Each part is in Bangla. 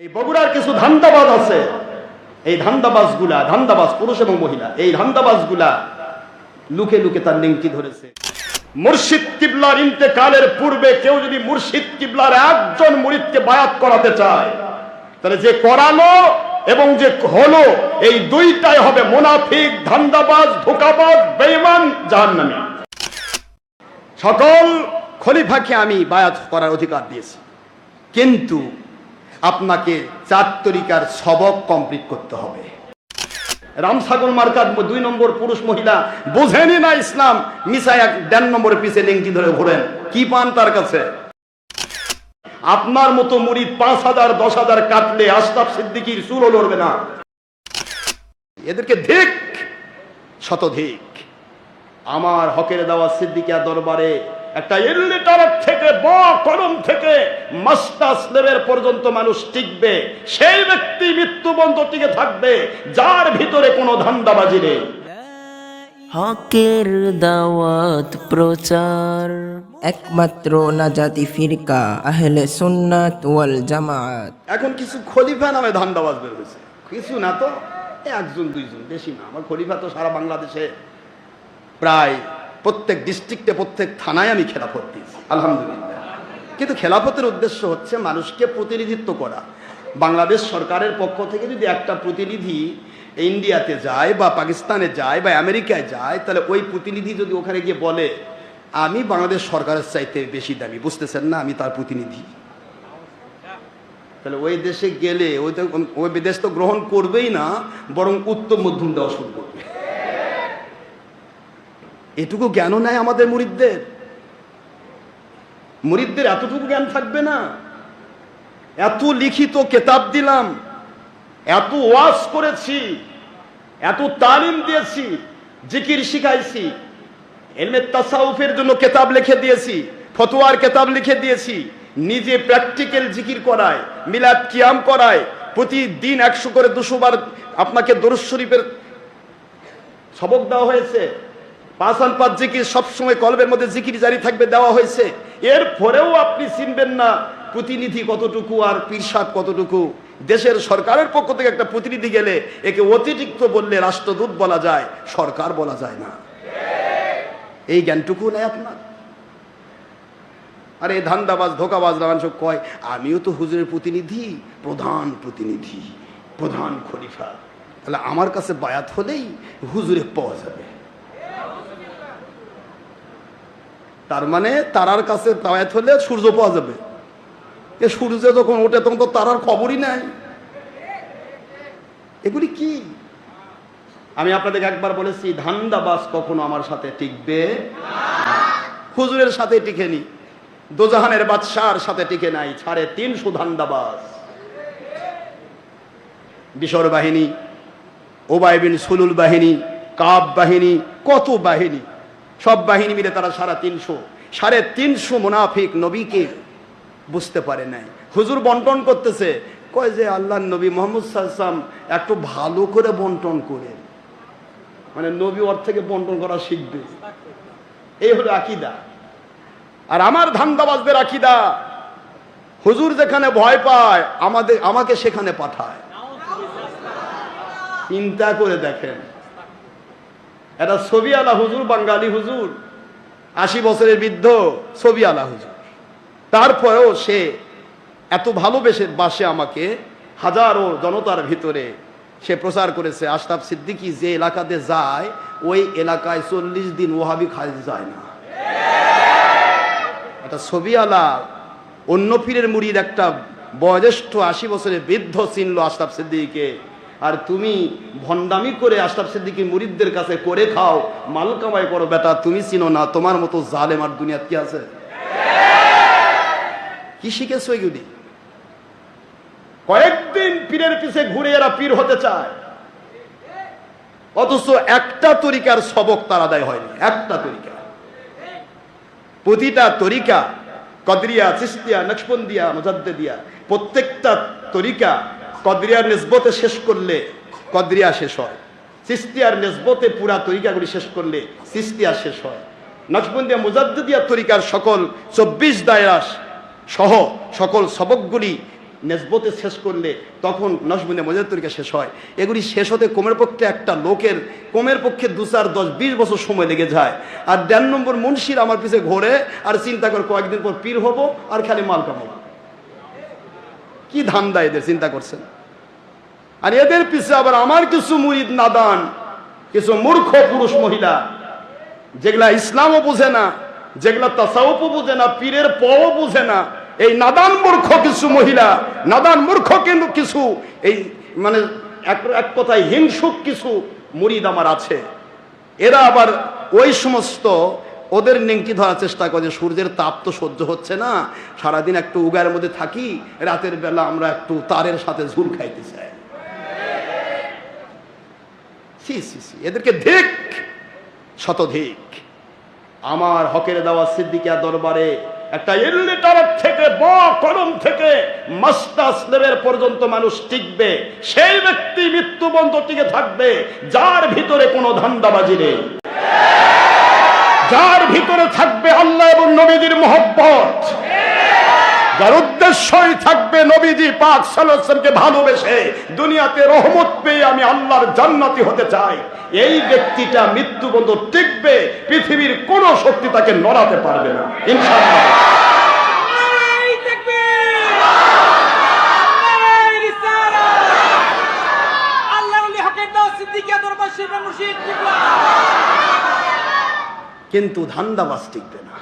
এই বগুড়ার কিছু ধান্দাবাজ আছে। এই ধান্দাবাজগুলা ধান্দাবাজ পুরুষ এবং মহিলা, এই ধান্দাবাজগুলা লুকে লুকে তার লিঙ্কি ধরেছে। মুর্শিদ কিবলার ইন্তেকালের পূর্বে কেউ যদি মুর্শিদ কিবলার একজন মুরিদকে বায়াত করাতে চায়, তাহলে যে করালো এবং যে হলো, এই দুইটাই হবে মুনাফিক, ধান্দাবাজ, ধোকাবাজ, বেঈমান, জাহান্নামী। সকল খলিফাকে আমি বায়াত করার অধিকার দিয়েছি। কিন্তু আপনাকে চার তরিকার সবক কমপ্লিট করতে হবে। রামসাগর মার্কার দুই নম্বর পুরুষ মহিলা, বোঝেনি না ইসলাম? মিশা এক দেড় নম্বরের পিছে লিঙ্কি ধরে ঘোরেন। কি পান তার কাছে? আপনার মতো মুড়ি পাঁচ হাজার, দশ হাজার কাটলে আশরাফ সিদ্দিকির চুলও লড়বে না। এদেরকে ধিক, শতধিক। আমার হকের দেওয়া সিদ্দিকিয়া দরবারে একটা ইলিটারেট থেকে ব কলম থেকে মাস্টার্স লেভেল পর্যন্ত মানুষ টিকবে। সেই ব্যক্তি মৃত্যুবন্ধ টিকে থাকবে যার ভিতরে কোনো ধান্দাবাজি নেই। হকের দাওয়াত প্রচার। একমাত্র নাজাতি ফিরকা আহলে সুন্নাত ওয়াল জামাত। এখন কিছু খলিফা নামে ধান্দাবাজ বের হয়েছে। কিছু না তো একজন দুইজন বেশি না। আমার খলিফা তো সারা বাংলাদেশে প্রায় প্রত্যেক ডিস্ট্রিক্টে প্রত্যেক থানায় আমি খেলাফত দিয়েছি, আলহামদুলিল্লাহ। কিন্তু খেলাফতের উদ্দেশ্য হচ্ছে মানুষকে প্রতিনিধিত্ব করা। বাংলাদেশ সরকারের পক্ষ থেকে যদি একটা প্রতিনিধি ইন্ডিয়াতে যায় বা পাকিস্তানে যায় বা আমেরিকায় যায়, তাহলে ওই প্রতিনিধি যদি ওখানে গিয়ে বলে, আমি বাংলাদেশ সরকারের চাইতে বেশি দামি বুঝতেছেন না, আমি তার প্রতিনিধি তাহলে ওই দেশে গেলে ওই তো ওই বিদেশ তো গ্রহণ করবেই না, বরং উত্তম মধ্যম দেওয়া শুরু করবে। এটুকু জ্ঞানও নাই আমাদের মুরিদদের। মুরিদদের এতটুকু জ্ঞান থাকবে না। এত লিখিত কেতাব দিলাম, এত ওয়াজ করেছি, এত তালিম দিয়েছি, জিকির শিখাইছি, এলমে তাসাউফের জন্য কেতাব লিখে দিয়েছি, ফতোয়ার কেতাব লিখে দিয়েছি, নিজে প্র্যাকটিক্যাল জিকির করায়, মিলাদ কিয়াম করায়, প্রতিদিন একশো করে দুশো বার আপনাকে দরুদ শরীফের সবক দেওয়া হয়েছে। পাঁচান পাঁচ জিকির সবসময় কলবের মধ্যে জিকির জারি থাকবে, দেওয়া হয়েছে। এর পরেও আপনি চিনবেন না প্রতিনিধি কতটুকু আর পীরসাদ কতটুকু। দেশের সরকারের পক্ষ থেকে একটা প্রতিনিধি গেলে একে অতিরিক্ত বললে রাষ্ট্রদূত বলা যায়, সরকার বলা যায় না। এই জ্ঞানটুকু নেই আপনার। আরে, ধান্দাবাজ, ধোকাবাজ সব কয়, আমিও তো হুজুরের প্রতিনিধি, প্রধান প্রতিনিধি, প্রধান খলিফা। তাহলে আমার কাছে বায়াত হলেই হুজুরে পাওয়া যাবে। তার মানে তারার কাছে বায়াত হলে সূর্য পাওয়া যাবে। এ সূর্য যখন ওঠে, তখন তো তারার খবরই নাই। এগুলি কি? আমি আপনাদেরকে একবার বলেছি ধান্দাবাস কখনো আমার সাথে টিকবে হুজুরের সাথে টিকেনি, দোজাহানের বাদশার সাথে টিকে নাই ছাড়ে তিনশো ধান্দাবাজ। বিশর বাহিনী, ওবাই বিন সুলুল বাহিনী, কাব বাহিনী, কত বাহিনী। সব বাহিনী মিলে তারা সারা তিনশো, সাড়ে তিনশো মুনাফিক নবীকে বুঝতে পারে নাই। হুজুর বন্টন করতেছে, কয় যে আল্লাহ নবী মোহাম্মদ সাল্লাম একটু ভালো করে বন্টন করে। মানে নবী ওর থেকে বন্টন করা শিখবে। এই হলো আকিদা। আর আমার ধান্দাবাজদের আকিদা, হুজুর যেখানে ভয় পায়, আমাদের, আমাকে সেখানে পাঠায়। চিন্তা করে দেখেন। এটা ছবি আলা হুজুর, বাঙালি হুজুর। আশি বছরের বৃদ্ধ, ছবি আলা হুজুর। তারপরেও সে এত ভালোবেসে বাসে আমাকে হাজারো জনতার ভিতরে সে প্রচার করেছে, আশরাফ সিদ্দিকী যে এলাকাতে যায়, ওই এলাকায় চল্লিশ দিন ওহাবি খাই যায় না। এটা ছবি আলা অন্য পীরের মুড়ির একটা বয়োজ্যেষ্ঠ আশি বছরের বৃদ্ধ চিনল আশরাফ সিদ্দিকীকে। আর তুমি ভণ্ডামি করে আশরাফ সিদ্দিকি মুরিদদের কাছে করে খাও, মাল কামাই করো বেটা, তুমি চিনো না, তোমার মতো জালেম আর দুনিয়াত কি আছে? কি শিখেছো এগুলি? কয়েকদিন পীরের পিছে ঘুরে এরা পীর হতে চায়। অথচ একটা তরিকার সবক তার আদায় হয়নি, একটা তরিকা। প্রতিটা তরিকা, কদরিয়া, চিস্তিয়া, নকশবন্দিয়া মুজাদ্দিয়া প্রত্যেকটা তরিকা কদরিয়ার নিসবতে শেষ করলে কদরিয়া শেষ হয়। সিস্তিয়ার নিসবতে পুরা তরিকাগুলি শেষ করলে সিস্তিয়া শেষ হয়। নকশবন্দিয়া মুজাদ্দিয়া তরিকার সকল চব্বিশ দায়রাস সহ সকল সবকগুলি নেসবতে শেষ করলে তখন নসবুনে মজার তরিকা শেষ হয়। এগুলি শেষ হতে কমের পক্ষে একটা লোকের কমের পক্ষে দু চার দশ বিশ বছর সময় লেগে যায়। আর দেড় নম্বর মুন্সির আমার পিছে ঘোরে আর চিন্তা করে কয়েকদিন পর পীর হব আর খালি মাল কামাবো। কি ধান্দা এদের, চিন্তা করছেন? আর এদের পিছে আবার আমার কিছু মুরিদ নাদান, কিছু মূর্খ পুরুষ মহিলা, যেগুলা ইসলামও বুঝে না, যেগুলা তাসাউপও বুঝে না, পীরের পও বুঝে না, এই নাদান মূর্খ কিছু মহিলা, নাদান মূর্খ কিন্তু কিছু, এই মানে এক এক কথায় হিংসুক কিছু মুরিদ আমার আছে। এরা আবার ওই সমস্ত ওদের নেংটি ধরার চেষ্টা করে সূর্যের তাপ তো সহ্য হচ্ছে না, সারাদিন একটু উগার মধ্যে থাকি, রাতের বেলা আমরা একটু তারের সাথে ঝুল খাইতে চাই। এদেরকে ধিক, শতধিক। আমার হকের দেওয়া সিদ্দিকা দরবারে একটা ইলিটার থেকে, ব কলম থেকে মাস্টার্স লেভেল পর্যন্ত মানুষ টিকবে। সেই ব্যক্তি মৃত্যু বন্ধ টিকে থাকবে, যার ভিতরে কোনো ধান্দাবাজি নেই। যার ভিতরে থাকবে আল্লাহ এবং নবীজির মোহব্বত। যার উদ্দেশ্যই থাকবে নবীজি পাক সাল্লামকে ভালোবেসে দুনিয়াতে রহমত পেয়ে আমি আল্লাহর জান্নাতি হতে চাই। এই ব্যক্তিটা মৃত্যুবন্ধ টিকবে পৃথিবীর কোন শক্তি তাকে নড়াতে পারবে না। ইনশাআল্লাহ। কিন্তু ধান্দাবাজ টিকবে না।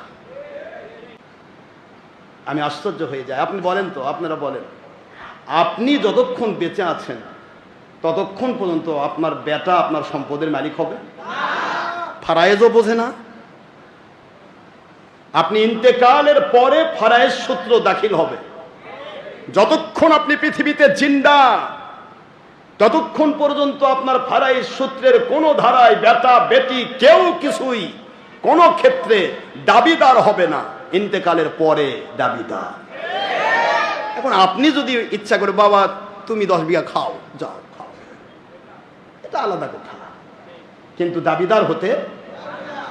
আমি আশ্চর্য হয়ে যাই। আপনি বলেন তো, আপনারা বলেন। আপনি যতক্ষণ বেঁচে আছেন, ততক্ষণ পর্যন্ত আপনার বেটা আপনার সম্পদের মালিক হবে? ফারায়েজও বোঝে না। আপনি ইন্তেকালের পরে ফারায়েজ সূত্র দাখিল হবে। যতক্ষণ আপনি পৃথিবীতে জিন্দা, ততক্ষণ পর্যন্ত আপনার ফারাইজ সূত্রের কোনো ধারায় বেটা, বেটি কেউ কিছুই কোনো ক্ষেত্রে দাবিদার হবে না। ইন্তেকালের পরে দাবিদার। এখন আপনি যদি ইচ্ছা করে, বাবা, তুমি দশ বিঘা খাও, যাও, খাও। এটা আলাদা কথা। কিন্তু দাবিদার হতে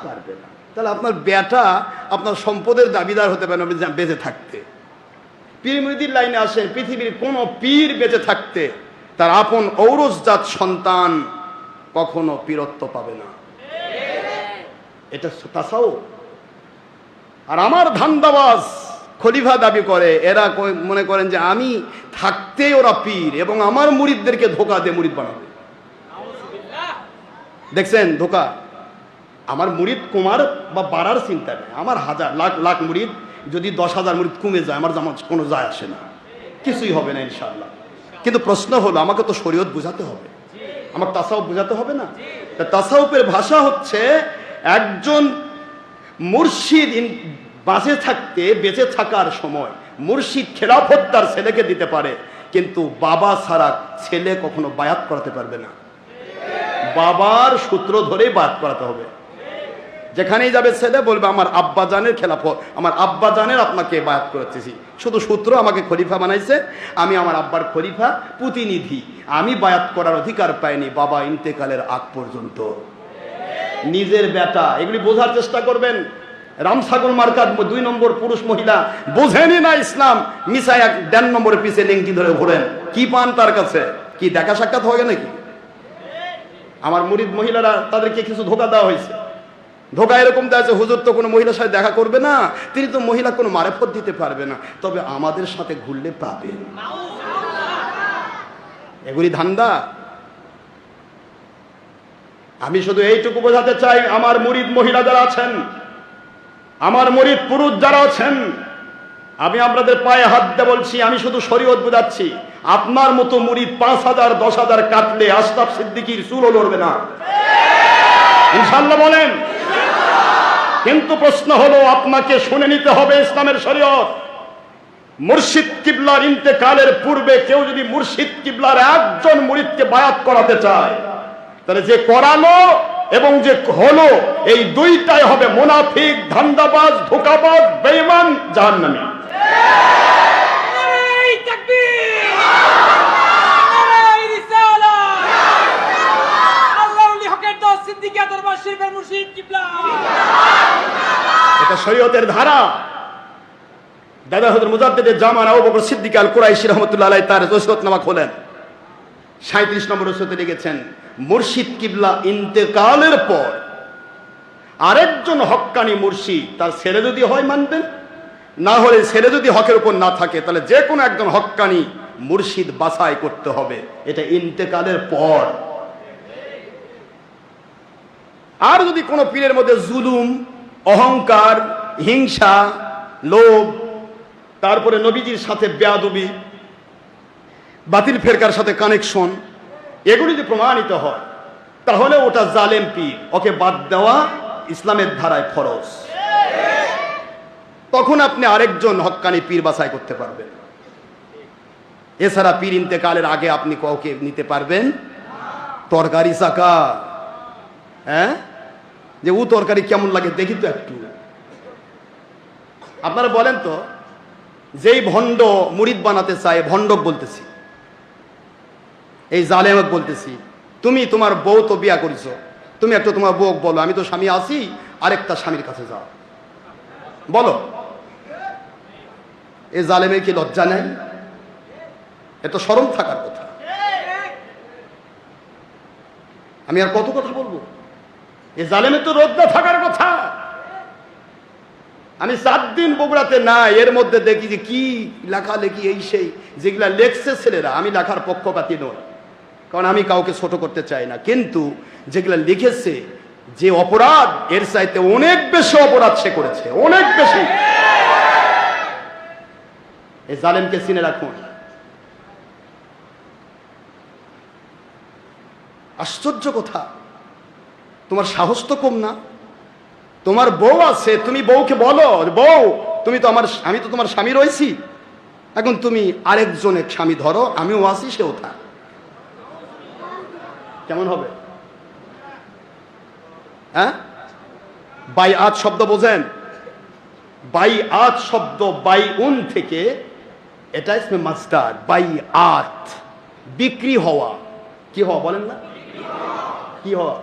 পারবে না। তাহলে আপনার বেটা আপনার সম্পদের দাবিদার হতে পারে না বেঁচে- থাকতে। পীর লাইনে আসেন পৃথিবীর কোন পীর বেঁচে থাকতে তার আপন ঔরসজাত সন্তান কখনো পীরত্ব পাবে না। এটা তাসাও আর আমার ধান্দাবাজ খলিফা দাবি করে, এরা মনে করেন যে আমি থাকতেই ওরা পীর এবং আমার মুরিদদেরকে ধোকা দিয়ে মুরিদ বানাবে। দেখছেন, ধোকা? আমার মুরিদ কুমার বা বাড়ার চিন্তা নেই। আমার হাজার, লাখ লাখ মুরিদ, যদি দশ হাজার মুরিদ কমে যায়, আমার যেমন কোনো যায় আসে না। কিছুই হবে না ইনশাল্লাহ কিন্তু প্রশ্ন হলো, আমাকে তো শরীয়ত বোঝাতে হবে। আমার তাসাউফ বোঝাতে হবে না? তাসাউফের ভাষা হচ্ছে, একজন মুর্শিদ বাঁচে থাকতে, বেঁচে থাকার সময় মুর্শিদ খেলাফত তার ছেলেকে দিতে পারে, কিন্তু বাবা ছাড়া ছেলে কখনো বায়াত করাতে পারবে না। বাবার সূত্র ধরেই বায়াত করাতে হবে। যেখানেই যাবে ছেলে বলবে, আমার আব্বা জানের খেলাফ আমার আব্বা জানের আপনাকে বায়াত করেছি শুধু সূত্র আমাকে খলিফা বানাইছে, আমি আমার আব্বার খলিফা, প্রতিনিধি। আমি বায়াত করার অধিকার পাইনি, বাবা ইন্তেকালের আগ পর্যন্ত। নিজের বেটা। এগুলি বোঝার চেষ্টা করবেন। রামসাগর মার্কার দুই নম্বর পুরুষ মহিলা। বোঝেনি না ইসলাম। মিশা এক দেড় নম্বরের পিছে লিঙ্কি ধরে ঘোরেন। কি পান তার কাছে? কি দেখা সাক্ষাৎ হবে নাকি? আমার মুরিদ মহিলারা তাদেরকে কিছু ধোকা দেওয়া হয়েছে। ধোকা এরকম দেওয়া আছে হুজুর তো কোনো মহিলার সাথে দেখা করবে না। তিনি তো মহিলা, কোনো মারেফত দিতে পারবে না। তবে আমাদের সাথে ঘুরলে পাবে। এগুলি ধান্দা? আমি শুধু এইটুকু বোঝাতে চাই, আমার মুরিদ মহিলা যারা আছেন, আমার মুরিদ পুরুষ যারা আছেন, আমি আপনাদের পায়ে হাত দিয়ে বলছি, আমি শুধু শরীয়ত বোঝাচ্ছি, আপনার মতো মুরিদ পাঁচ হাজার, দশ হাজার কাটলে আশরাফ সিদ্দিকির চুলও লড়বে না। ইনশাল্লাহ বলেন। কিন্তু প্রশ্ন হলো, আপনাকে শুনে নিতে হবে ইসলামের শরীয়ত। মুর্শিদ কিবলার ইন্তেকালের পূর্বে কেউ যদি মুর্শিদ কিবলার একজন মুরিদকে বায়াত করাতে চায় তাহলে যে করালো এবং যে হলো এই দুইটাই হবে মুনাফিক ধান্দাবাজ ধোকাবাজ বেঈমান জাহান্নামী। এটা শরীয়তের ধারা। দাদা হজর মুজাদ্দেদের জামান আবু বকর সিদ্দিক আল কুরাইশি রহমতুল্লাহ তার রসিদনামা খোলেন। সাঁত্রিশ নম্বর রসিদে লিখেছেন মুর্শিদ কিবলা ইন্তেকালের পর আরেকজন হক্কানি মুর্শিদ তার ছেলে যদি হয় মানবেন? না হলে ছেলে যদি হকের উপর না থাকে, তাহলে যে কোনো একজন হক্কানি মুর্শিদ বাছাই করতে হবে। এটা ইন্তেকালের পর। আর যদি কোনো পীরের মধ্যে জুলুম, অহংকার, হিংসা, লোভ, তারপরে নবীজির সাথে বেয়াদবি, বাতিল ফেরকার সাথে কানেকশন এগুলি যদি প্রমাণিত হয়, তাহলে ওটা জালেম পীর, ওকে বাদ দেওয়া ইসলামের ধারায় ফরজ। তখন আপনি আরেকজন হক্কানি পীর বাছাই করতে পারবেন। এছাড়া পীর ইন্তেকালের আগে আপনি কাউকে নিতে পারবেন? তরকারি চাকা। হ্যাঁ? যে ও তরকারি কেমন লাগে দেখি তো একটু। আপনারা বলেন তো, যেই ভণ্ড মুরিদ বানাতে চায়, ভণ্ডক বলতেছি। এই জালেমক বলতেছি, তুমি তোমার বউ তো বিয়া করেছ, তুমি একটা তোমার বউ বলো, আমি তো স্বামী আছি, আরেকটা স্বামীর কাছে যাও। বলো। এই জালেমের কি লজ্জা নেই? এত সরম থাকার কথা। আমি আর কত কথা বলব? এ জালেমের তো রোদ্দা থাকার কথা। আমি সাত দিন বগুড়াতে না এর মধ্যে দেখি যে কি লেখালেখি এই সেই, যেগুলা লেখছে ছেলেরা, আমি লেখার পক্ষপাতি নই। কারণ আমি কাউকে ছোট করতে চাই না। কিন্তু যেগুলো লিখেছে, যে অপরাধ, এর চাইতে অনেক বেশি অপরাধ সে করেছে। অনেক বেশি। এই জালেমকে চিনে রাখুন। আশ্চর্য কথা। তোমার সাহস তো কম না? তোমার বউ আছে, তুমি বউকে বলো, বউ, তুমি তো আমার আমি তো তোমার স্বামী রয়েছি। এখন তুমি আরেকজনের স্বামী ধরো, আমিও আছি, সেও থাক। কেমন হবে? হ্যাঁ? বাই আজ শব্দ বোঝেন? বাই আত শব্দ বাই উন থেকে এটা ইসমে মাস্টার বাই আত বিক্রি হওয়া। কি হওয়া বলেন না? কি হওয়া?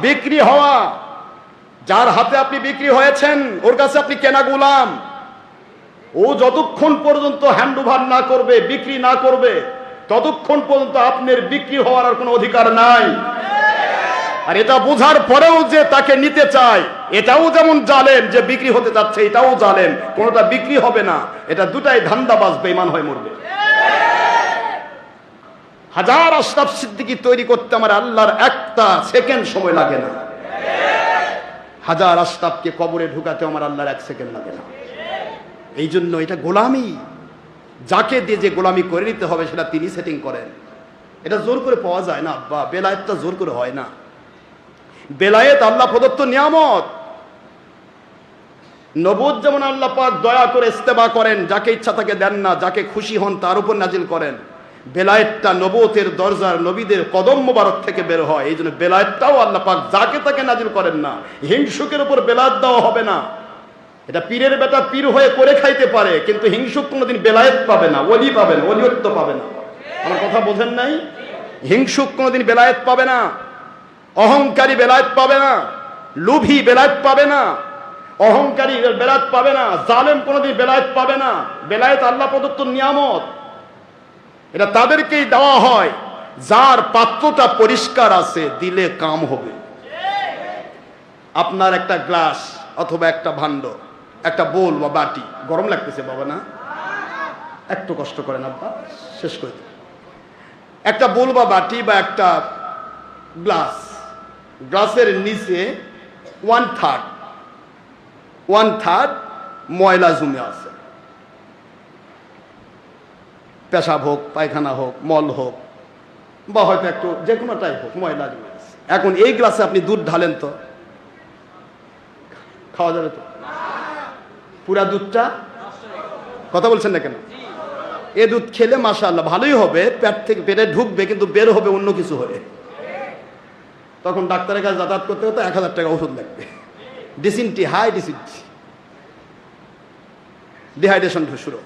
বিক্রি হওয়া। যার হাতে আপনি বিক্রি হয়েছেন, ওর কাছে আপনি কেনা গোলাম। ও যতক্ষণ পর্যন্ত হ্যান্ড ওভার না করবে, বিক্রি না করবে ততক্ষণ পর্যন্ত আপনার বিক্রি হওয়ার আর কোনো অধিকার নাই। আর এটা বোঝার পরেও যে তাকে নিতে চায়, এটাও যেমন জালেম যে বিক্রি হতে যাচ্ছে, এটাও জালেম। কোনোটা বিক্রি হবে না, এটা দুটাই ধান্দাবাজ বেইমান হয়ে মরবে। হাজার আশরাফ সিদ্দিকি তৈরি করতে আমার আল্লাহর একটা সেকেন্ড সময় লাগে না। হাজার আশরাফকে কবরে ঢুকাতে আমার আল্লাহর এক সেকেন্ড লাগে না। এই জন্য এটা গোলামি। যাকে দিয়ে যে গোলামি করে নিতে হবে, সেটা তিনি সেটিং করেন। এটা জোর করে পাওয়া যায় না বা বেলায়েতটা জোর করে হয় না। বেলায়েত আল্লাহ প্রদত্ত নিয়ামত। নবুদ যেমন আল্লাহ পাক দয়া করে ইস্তেবা করেন, যাকে ইচ্ছা তাকে দেন না, যাকে খুশি হন তার উপর নাজিল করেন। বেলায়েতটা নবতের দরজার নবীদের কদম মোবারক থেকে বের হয়। এই জন্য বেলায়েতটাও আল্লাহ পাক যাকে তাকে নাজিল করেন না। হিংসুকের উপর বেলায়েত দেওয়া হবে না। এটা পীরের বেটা পীর হয়ে করে খাইতে পারে, কিন্তু হিংসুক কোনোদিন বেলায়েত পাবে না, ওলি পাবে না অলিয়ত্ব পাবে না। আমার কথা বোঝেন নাই? হিংসুক কোনোদিন বেলায়েত পাবে না, অহংকারী বেলায়েত পাবে না, লুভি বেলায়েত পাবে না, অহংকারী বেলায়েত পাবে না, জালেম কোনোদিন বেলায়েত পাবে না। বেলায়েত আল্লাহ প্রদত্ত নিয়ামত। এটা তাদেরকেই দেওয়া হয়, যার পাত্রটা পরিষ্কার আছে, দিলে কাম হবে। আপনার একটা গ্লাস অথবা একটা ভাণ্ড একটা বোল বা বাটি, গরম লাগতেছে বাবা না? একটু কষ্ট করেন আব্বা, শেষ করে একটা বোল বা বাটি বা একটা গ্লাস, গ্লাসের নিচে ওয়ান থার্ড ওয়ান থার্ড ময়লা জমে আছে। পেশাব হোক, পায়খানা হোক, মল হোক, বা হয়তো একটু যে কোনো টাইপ হোক, ময়লা জমে আছে। এখন এই গ্লাসে আপনি দুধ ঢালেন তো? খাওয়া যাবে তো? পুরা দুধটা? কথা বলছেন না কেন? এ দুধ খেলে মাসা আল্লাহ ভালোই হবে, পেট থেকে পেটে ঢুকবে, কিন্তু বের হবে অন্য কিছু হয়ে। তখন ডাক্তারের কাছে যাতায়াত করতে হতো এক হাজার টাকা ওষুধ লাগবে। ডিসিনটি, হাই ডিসিনটি। ডিহাইড্রেশন শুরু।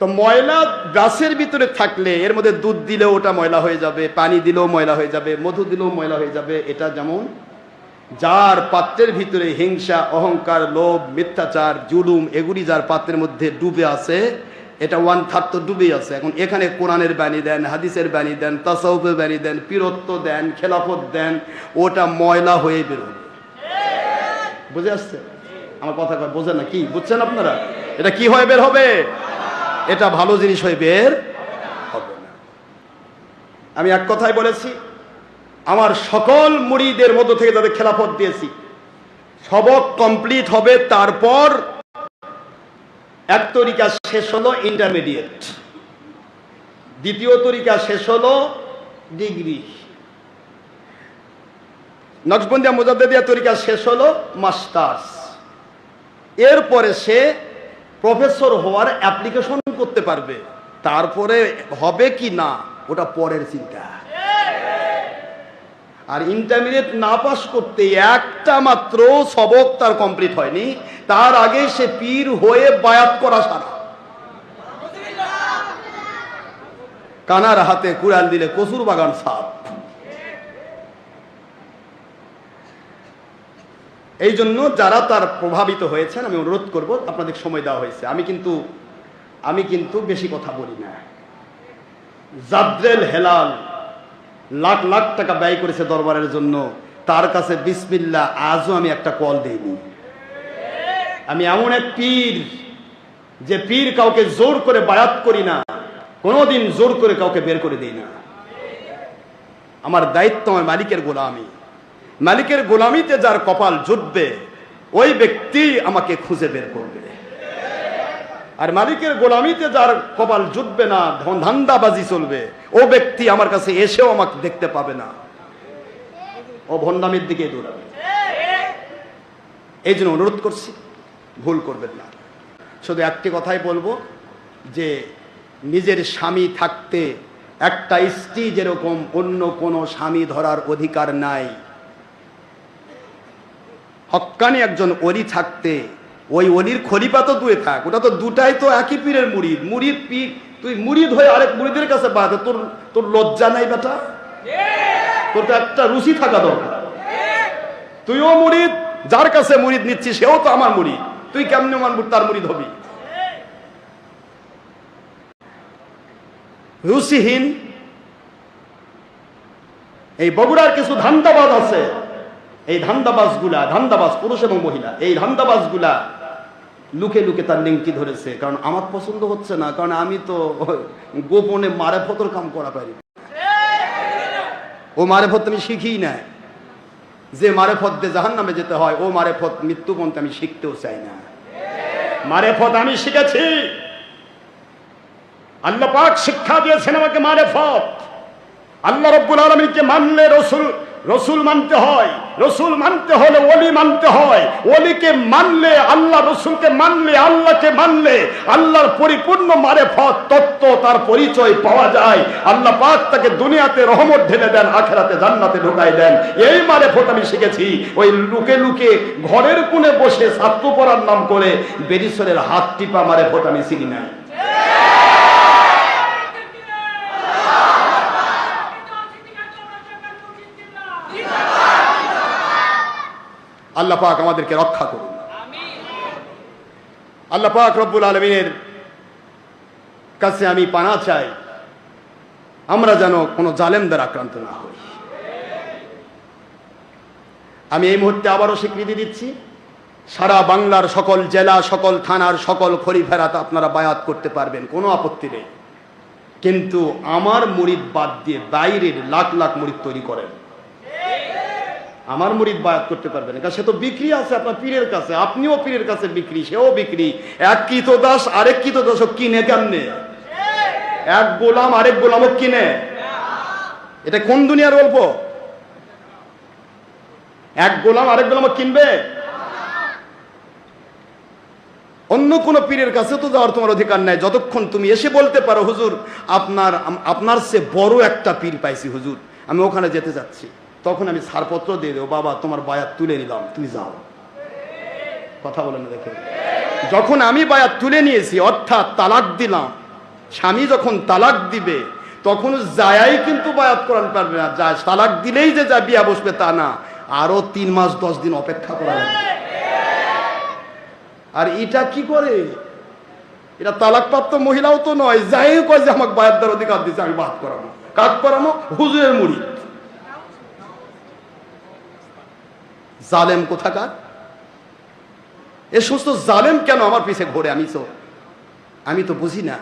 তো ময়লা গাছের ভিতরে থাকলে, এর মধ্যে দুধ দিলেও ওটা ময়লা হয়ে যাবে, পানি দিলেও ময়লা হয়ে যাবে, মধু দিলেও ময়লা হয়ে যাবে, এটা যেমন যার পাত্রের ভিতরে হিংসা, অহংকার, লোভ, মিথ্যাচার, জুলুম এগুলি যার পাত্রের মধ্যে ডুবে আছে, এটা ওয়ান থার্ড তো ডুবেই আছে। এখন এখানে কোরআনের বাণী দেন, হাদিসের বাণী দেন, তাসাউফের বাণী দেন, পীরত্ব দেন, খেলাফত দেন, ওটা ময়লা হয়ে বেরোবে বুঝে আসছে আমার কথা বোঝে না কি? বুঝছেন আপনারা? এটা কি হয়ে বের হবে? এটা ভালো জিনিস হয়ে বের হবে না। আমি এক কথাই বলেছি আমার সকল মুড়িদের মধ্য থেকে তাদের খেলাফত দিয়েছি। সবক কমপ্লিট হবে, তারপর এক তরিকা শেষ হলো ইন্টারমিডিয়েট দ্বিতীয় তরিকা শেষ হলো ডিগ্রি। নকশবন্দিয়া মুজাদ্দিয়া তরিকা শেষ হলো মাস্টার্স। এরপরে সে প্রফেসর হওয়ার অ্যাপ্লিকেশন করতে পারবে। তারপরে হবে কি না, ওটা পরের চিন্তা। আর ইন্টারমিডিয়েট না পাস করতে একটা মাত্র সবক তার কমপ্লিট হয়নি। তার আগে সে পীর হয়ে বায়াত করা সারা। কানার হাতে কুড়াল দিলে কসুর বাগান সাপ। এই জন্য যারা তার প্রভাবিত হয়েছেন, আমি অনুরোধ করব, আপনাদের সময় দেওয়া হয়েছে। আমি কিন্তু আমি কিন্তু বেশি কথা বলি না। জাদ্রেল হেলাল লাখ লাখ টাকা ব্যয় করেছে দরবারের জন্য। তার কাছে বিসমিল্লা আজও আমি একটা কল দিইনি। আমি এমন এক পীর যে পীর কাউকে জোর করে বায়াত করি না, কোনোদিন জোর করে কাউকে বের করে দেই না। আমার দায়িত্ব আমার মালিকের গোলামি। মালিকের গোলামিতে যার কপাল জুটবে, ওই ব্যক্তি আমাকে খুঁজে বের করবে। আর মালিকের গোলামিতে যার কপাল জুটবে না ধন- ধান্দাবাজি চলবে। ও ব্যক্তি আমার কাছে এসেও আমাকে দেখতে পাবে না। ও ভণ্ডামির দিকে দৌড়াবে। এই জন্য অনুরোধ করছি, ভুল করবেন না। শুধু একটি কথাই বলব, যে নিজের স্বামী থাকতে একটা স্ত্রী যেরকম অন্য কোনো স্বামী ধরার অধিকার নাই। হক্কানি একজন অলি থাকতে ওই অলির খলিপা তো দুয়ে থাক, ওটা তো দুটাই তো একই পীরের মুড়িদ। মুড়িদ পীর, তুই মুড়িদ হয়ে আরেক মুড়িদের কাছে বাঁধে তোর তোর লজ্জা নাই বেটা? তোর তো একটা রুচি থাকা দরকার। তুইও মুড়িদ, যার কাছে মুড়িদ নিচ্ছিস, সেও তো আমার মুড়িদ। তুই কেমনে মুড়- তার মুড়িদ হবি? রুচিহীন। এই বগুড়ার কিছু ধান্দাবাজ আছে। এই ধান্দাবাজগুলা ধান্দাবাজ পুরুষ এবং মহিলা, এই ধান্দাবাজগুলা লুকে লুকে তার লিঙ্কটি ধরেছে, কারণ আমার পছন্দ হচ্ছে না, কারণ আমি তো গোপনে মারে ফতর কাম করা পারি। ও মারে ফত আমি শিখি না। যে মারে ফত দিয়ে জাহান নামে যেতে হয়, ও মারে ফত মৃত্যু পর্যন্ত আমি শিখতেও চাই না। মারে ফত আমি শিখেছি। আল্লাহ পাক শিক্ষা দিয়েছেন আমাকে মারে ফত আল্লাহ রব্বুল আলমীকে মানলে রসুল রসুল মানতে হয়, রসুল মানতে হলে ওলি মানতে হয়। ওলিকে মানলে আল্লাহ, রসুলকে মানলে আল্লাহকে মানলে। আল্লাহর পরিপূর্ণ মারে ফত তত্ত্ব, তার পরিচয় পাওয়া যায়। আল্লাহ পাক তাকে দুনিয়াতে রহমত ঢেলে দেন, আখেরাতে জান্নাতে ঢুকাই দেন। এই মারে ফত আমি শিখেছি। ওই লুকে লুকে ঘরের কোণে বসে ছাত্র পড়ার নাম করে বেরিসরের হাত টিপা মারে ফত আমি চিনি নাই। আল্লাহ পাক আমাদেরকে রক্ষা করুন। আল্লাহ পাক রব্বুল আলমিনের কাছে আমি পানা চাই, আমরা যেন কোনো জালেমদের আক্রান্ত না হই। আমি এই মুহূর্তে আবারও স্বীকৃতি দিচ্ছি, সারা বাংলার সকল জেলা, সকল থানার সকল খরিফেরাত আপনারা বায়াত করতে পারবেন, কোনো আপত্তি নেই। কিন্তু আমার মুরিদ বাদ দিয়ে বাইরের লাখ লাখ মুরিদ তৈরি করেন। আমার মুরিদ বায়াত করতে পারবে না। কারণ সে তো বিক্রি আছে, আপনার পীরের কাছে। আপনিও পীরের কাছে বিক্রি, সেও বিক্রি। এক কৃত দাস, আরেক কৃত দাসও কিনে কেমনে? এক গোলাম, আরেক গোলামও কিনে। এটা কোন দুনিয়ার গল্প? এক গোলাম, আরেক গোলামও কিনবে? অন্য কোন পীরের কাছে তো যাওয়ার তোমার অধিকার নাই। যতক্ষণ তুমি এসে বলতে পারো, হুজুর, আপনার আপনার সে বড় একটা পীর পাইছি, হুজুর। আমি ওখানে যেতে যাচ্ছি। তখন আমি ছাড়পত্র দিয়ে দেবো, বাবা, তোমার বায়াত তুলে নিলাম তুই যাও। কথা বলে না দেখে। যখন আমি বায়াত তুলে নিয়েছি, অর্থাৎ তালাক দিলাম, স্বামী যখন তালাক দিবে তখন যায়াই কিন্তু বায়াত করান পারবে না। যা তালাক দিলেই যে যা বিয়া বসবে তা না আরও তিন মাস, দশ দিন অপেক্ষা করা আর এটা কি করে? এটা তালাকপ্রাপ্ত মহিলাও তো নয়, যাই কয় যে আমাকে বায়াত দেওয়ার অধিকার দিচ্ছে আমি বাদ করাবো। কাজ করানো হুজুরের মুড়ি। জালেম কোথাকার? এ সমস্ত জালেম কেন আমার পিছে ঘোরে? আমি তো আমি তো বুঝি না।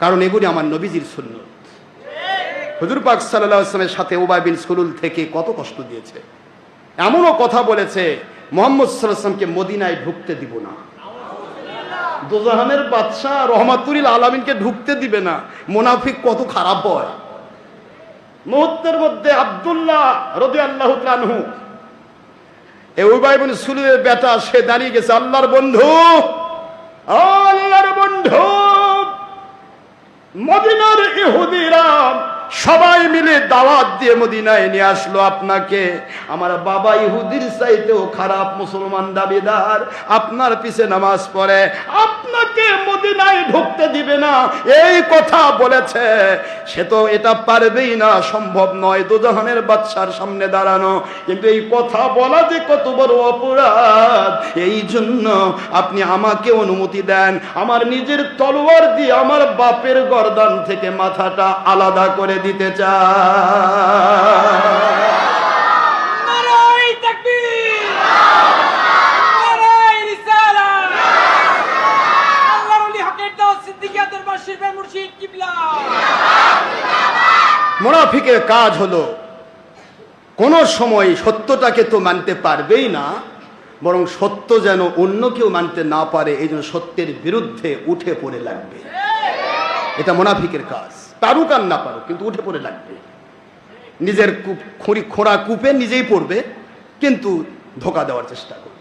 কারণ এগুলি আমার নবীজির শূন্য হুজুর পাক সাল্লাহ সাথে ওবাই সুলুল থেকে কত কষ্ট দিয়েছে। এমনও কথা বলেছে, মোহাম্মদ সাল্লাহামকে মদিনায় ঢুকতে দিব না। দোজাহানের বাদশাহ রহমাতুরিল আলামিনকে ঢুকতে দিবে না। মোনাফিক কত খারাপ হয়। মুহূর্তের মধ্যে আব্দুল্লাহ রদি আল্লাহ এই উবাই বিন সুলুলের বেটা সে দাঁড়িয়ে গেছে আল্লাহর বন্ধু। আল্লাহর বন্ধু। মদিনার ইহুদিরা সবাই মিলে দাওয়াত দিয়ে মদিনায় নিয়ে আসলো আপনাকে। আমার বাবা ইহুদির চাইতেও খারাপ মুসলমান দাবিদার। আপনার পিছে নামাজ পড়ে। আপনাকে মদিনায় ঢুকতে দিবে না। এই কথা বলেছে। সে তো এটা পারবেই না, সম্ভব নয়। দুজাহানের বাচ্চার সামনে দাঁড়ানো। কিন্তু এই কথা বলা যে কত বড় অপরাধ। এই জন্য আপনি আমাকে অনুমতি দেন। আমার নিজের তলোয়ার দিয়ে আমার বাপের গর্দান থেকে মাথাটা আলাদা করে দিতে চায়। মোনাফিকের কাজ হলো কোন সময় সত্যটাকে তো মানতে পারবেই না বরং সত্য যেন অন্য কেউ মানতে না পারে এই জন্য সত্যের বিরুদ্ধে উঠে পড়ে লাগবে। এটা মোনাফিকের কাজ। পারুক আর না পারুক, কিন্তু উঠে পড়ে লাগবে। নিজের কূপ- খড়ি, খোঁড়া কূপে নিজেই পড়বে, কিন্তু ধোকা দেওয়ার চেষ্টা করবে।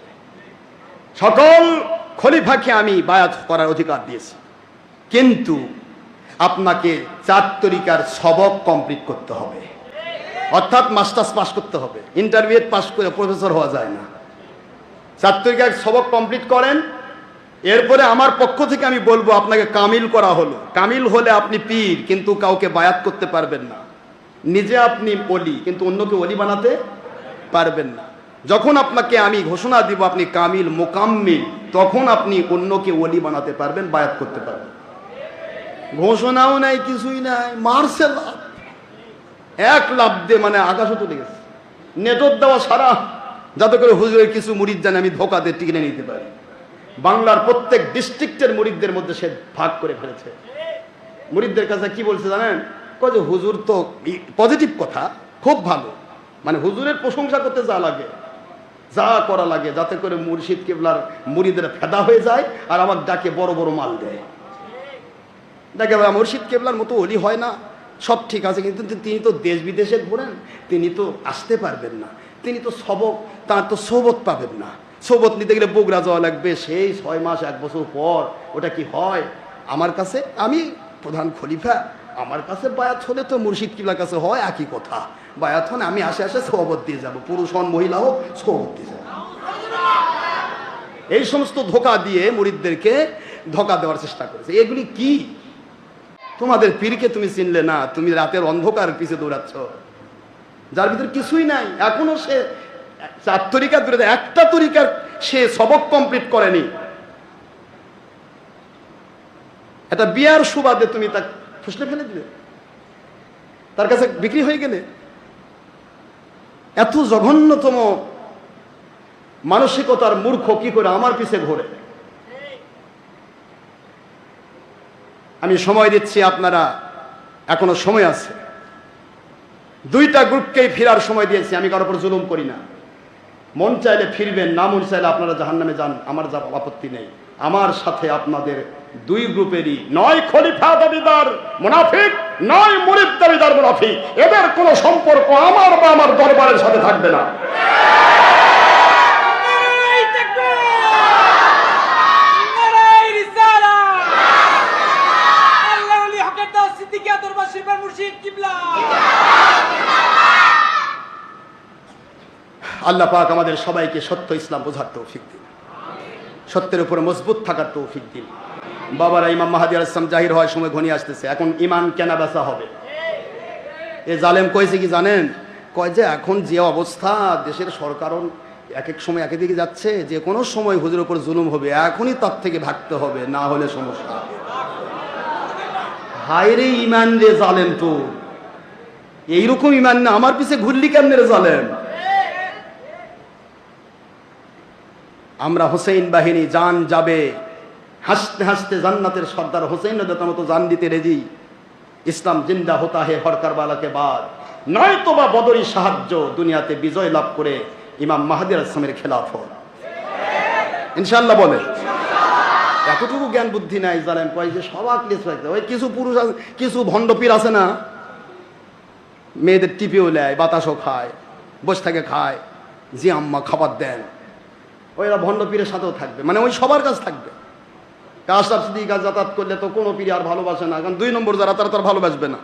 সকল খলিফাকে আমি বায়াত করার অধিকার দিয়েছি। কিন্তু আপনাকে চার তরিকার সবক কমপ্লিট করতে হবে। অর্থাৎ মাস্টার্স পাস করতে হবে। ইন্টারমিডিয়েট পাস করে প্রফেসর হওয়া যায় না। চার তরিকার সবক কমপ্লিট করেন এরপরে আমার পক্ষ থেকে আমি বলব, আপনাকে কামিল করা হলো। কামিল হলে আপনি পীর, কিন্তু কাউকে বায়াত করতে পারবেন না। নিজে আপনি অলি কিন্তু অন্যকে অলি বানাতে পারবেন না। যখন আপনাকে আমি ঘোষণা দিব, আপনি কামিল, মোকাম্মিল, তখন আপনি অন্যকে অলি বানাতে পারবেন, বায়াত করতে পারবেন। ঘোষণাও নাই, কিছুই নাই, মারছে লাভ। এক লাভ দিয়ে মানে আকাশও তুলে গেছে। নেটর দেওয়া সারা, যাতে করে হুজুরের কিছু মুড়ির জানে, আমি ধোকাতে টিকে নিতে পারি। বাংলার প্রত্যেক ডিস্ট্রিক্টের মুরিদদের মধ্যে সে ভাগ করে ফেলেছে। মুরিদদের কাছে কি বলছে জানেন? কয় হুজুর তো পজিটিভ কথা, খুব ভালো। মানে হুজুরের প্রশংসা করতে যা লাগে, যা করা লাগে, যাতে করে মুর্শিদ কেবলার মুরিদের ফেদা হয়ে যায় আর আমার ডাকে বড় বড় মাল দেয়। দেখে ভাই, মুর্শিদ কেবলার মতো অলি হয় না। সব ঠিক আছে, কিন্তু তিনি তো দেশ বিদেশে ঘোরেন, তিনি তো আসতে পারবেন না। তিনি তো সবক, তার তো সোবত পাবেন না। সোবত নিতে গেলে বগুড়া যাওয়া লাগবে। সেই ছয় মাস, এক বছর পর ওটা কি হয়? আমার কাছে, আমি প্রধান খলিফা, আমার কাছে বায়াত হলে তো মুর্শিদ কিবলার কাছে হয়, একই কথা। বায়াত হলে আমি আসে আসে সোহবত দিয়ে যাব। পুরুষ হন, মহিলা হোক সোহবত দিয়ে যাব। এই সমস্ত ধোকা দিয়ে মুরিদদেরকে ধোকা দেওয়ার চেষ্টা করেছে। এগুলি কি? তোমাদের পীরকে তুমি চিনলে না, তুমি রাতের অন্ধকার পিছে দৌড়াচ্ছ। যার ভিতরে কিছুই নাই, এখনও সে চার তরিকা দূরে একটা তরিকার সে সবক কমপ্লিট করেনি। একটা বিয়ার সুবাদে তুমি তা ফুসলে ফেলে দিলে। তার কাছে বিক্রি হয়ে গেলে। এত জঘন্যতম মানসিকতার মূর্খ কি করে আমার পিছে ঘোরে? আমি সময় দিচ্ছি, আপনারা এখনও সময় আছে। দুইটা গ্রুপকেই ফেরার সময় দিয়েছি, আমি কারোর উপর জুলুম করি না। মন চাইলে ফিরবেন, না মন চাইলে আপনারা জাহান নামে যান, আমার যা আপত্তি নেই। আমার সাথে আপনাদের দুই গ্রুপেরই নয় খলিফা দাবিদার মুনাফিক, নয় মুরিদ দাবিদার মুনাফিক। এদের কোনো সম্পর্ক আমার বা আমার দরবারের সাথে থাকবে না নারাই তাকবীর নারাই রিসালাত আল্লাহর ওলি হকের দাওয়াত সিদ্দিকিয়া দরবার শরীফের মুর্শিদ কিবলা আল্লাহ পাক আমাদের সবাইকে সত্য ইসলাম বোঝার তৌফিক দিন। সত্যের উপরে মজবুত থাকার তৌফিক দিন। বাবারা, ইমাম মাহাদি ইসলাম জাহির হওয়ার সময় ঘনিয়ে আসতেছে। এখন ইমান কেনা বেচা হবে। এ জালেম কয়েছে কি জানেন? কয় যে এখন যে অবস্থা দেশের সরকারও এক এক সময় একের দিকে যাচ্ছে, যে কোনো সময় হুজুর উপর জুলুম হবে, এখনই তার থেকে ভাগতে হবে, না হলে সমস্যা হায়রে ইমান রে জালেম তো। এইরকম ইমান না, আমার পিছে ঘুরলি কেমনে রে জালেম? আমরা হোসেন বাহিনী, জান যাবে। হাসতে হাসতে জান্নাতের সর্দার হোসেন মতো জান দিতে রেজি। ইসলাম জিন্দা হতা হে হরকার বালাকে বাদ। নয়তো বা বদরি সাহায্য দুনিয়াতে বিজয় লাভ করে ইমাম মাহাদির আসলামের খেলাফ হল ইনশাল্লাহ বলে। এতটুকু জ্ঞান বুদ্ধি নাই জানেন কয় যে সবাক লিস রাখতে ওই কিছু পুরুষ আছে, কিছু ভণ্ডপীর আছে না, মেয়েদের টিপেও নেয় বাতাসও খায়, বসে থাকে খায়, জি আম্মা খাবার দেন। ওইরা ভণ্ড পীরের সাথেও থাকবে। মানে ওই সবার কাছে থাকবে। কাশাব সিদ্দিক কাজ যাতায়াত করলে তো কোনো পীর আর ভালোবাসে না। কারণ দুই নম্বর যারা, তারা তার ভালোবাসবে না।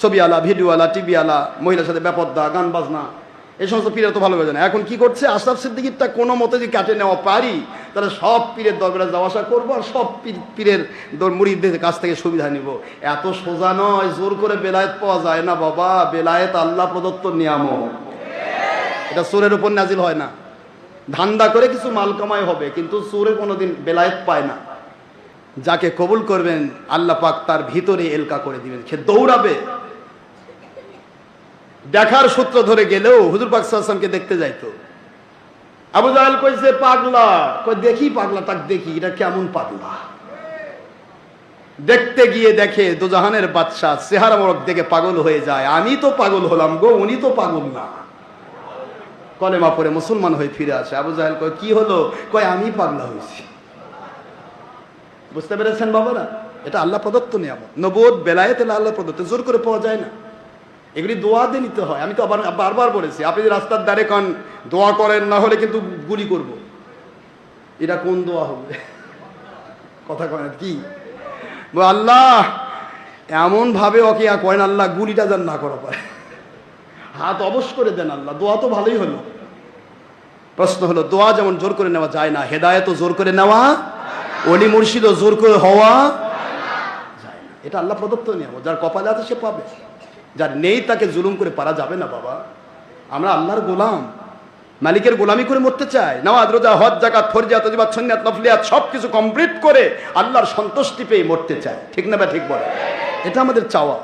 ছবিওয়ালা ভিডিওওয়ালা টিভিওয়ালা মহিলার সাথে ব্যাপদ্দা গান বাজনা, এই সমস্ত পীরের তো ভালোবাসে না। এখন কি করছে? আশরাফ সিদ্দিকিরটা কোনো মতে যদি কাটে নেওয়া পারি, তাহলে সব পীরের দরবারে যাওয়া আসা করব আর সব পীর, পীরের দর মুড়িদের কাছ থেকে সুবিধা নিব। এত সোজা নয়, জোর করে বেলায়েত পাওয়া যায় না বাবা। বেলায়েত আল্লাহ প্রদত্ত নিয়ামক এটা সুরের উপর নাজিল হয় না। ধান্দা করে কিছু মাল কামাই হবে, কিন্তু সুরে কোনোদিন বেলায়েত পায় না। যাকে কবুল করবেন, আল্লাহ পাক তার ভিতরে এলকা করে দিবেন। সে দৌড়াবে। দেখার সূত্র ধরে গেলেও হুজুর পাক সাল্লামকে দেখতে যাইতো। আবু জাহেল কইছে, পাগলা। কই, দেখি পাগলা, তাক দেখি, এটা কেমন পাগলা? দেখতে গিয়ে দেখে দোজাহানের বাদশা চেহারা মরক দেখে পাগল হয়ে যায়। আমি তো পাগল হলাম গো, উনি তো পাগল না। কলেমা পরে মুসলমান হয়ে ফিরে আসে। আবু জাহেল কয়, কি হলো? কয়, আমি পাগলা হয়েছি। বুঝতে পেরেছেন বাবারা? এটা আল্লাহ প্রদত্ত নিয়ামত। নবোধ বেলায়েত এলা আল্লাহ প্রদত্ত, জোর করে পাওয়া যায় না। এগুলি দোয়া দিয়ে নিতে হয়। আমি তো আবার, বারবার বলেছি, আপনি রাস্তার দ্বারে কান দোয়া করেন, না হলে কিন্তু গুলি করব। এটা কোন দোয়া হবে? কথা কয় কি? আল্লাহ এমন ভাবে ওকে ইয়া করেন, আল্লাহ গুলিটা যেন না করা পারে। হাত অবশ করে দেন আল্লাহ, দোয়া তো ভালোই হলো। প্রশ্ন হলো, দোয়া যেমন জোর করে নেওয়া যায় না, হেদায়তও জোর করে নেওয়া অলি মুর্শিদও জোর করে হওয়া যায় না। এটা আল্লাহ প্রদত্ত নিয়ম যার কপালে আছে সে পাবে। যার নেই তাকে জুলুম করে পারা যাবে না বাবা। আমরা আল্লাহর গোলাম, মালিকের গোলামি করে মরতে চাই, নামাজ, রোজা, হজ জাকাত ফরজিয়াত নফলিয়াত সব কিছু কমপ্লিট করে আল্লাহর সন্তুষ্টি পেয়ে মরতে চায় ঠিক না বা ঠিক বলে? এটা আমাদের চাওয়া।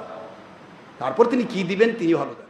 তারপর তিনি কি দিবেন, তিনি জানেন।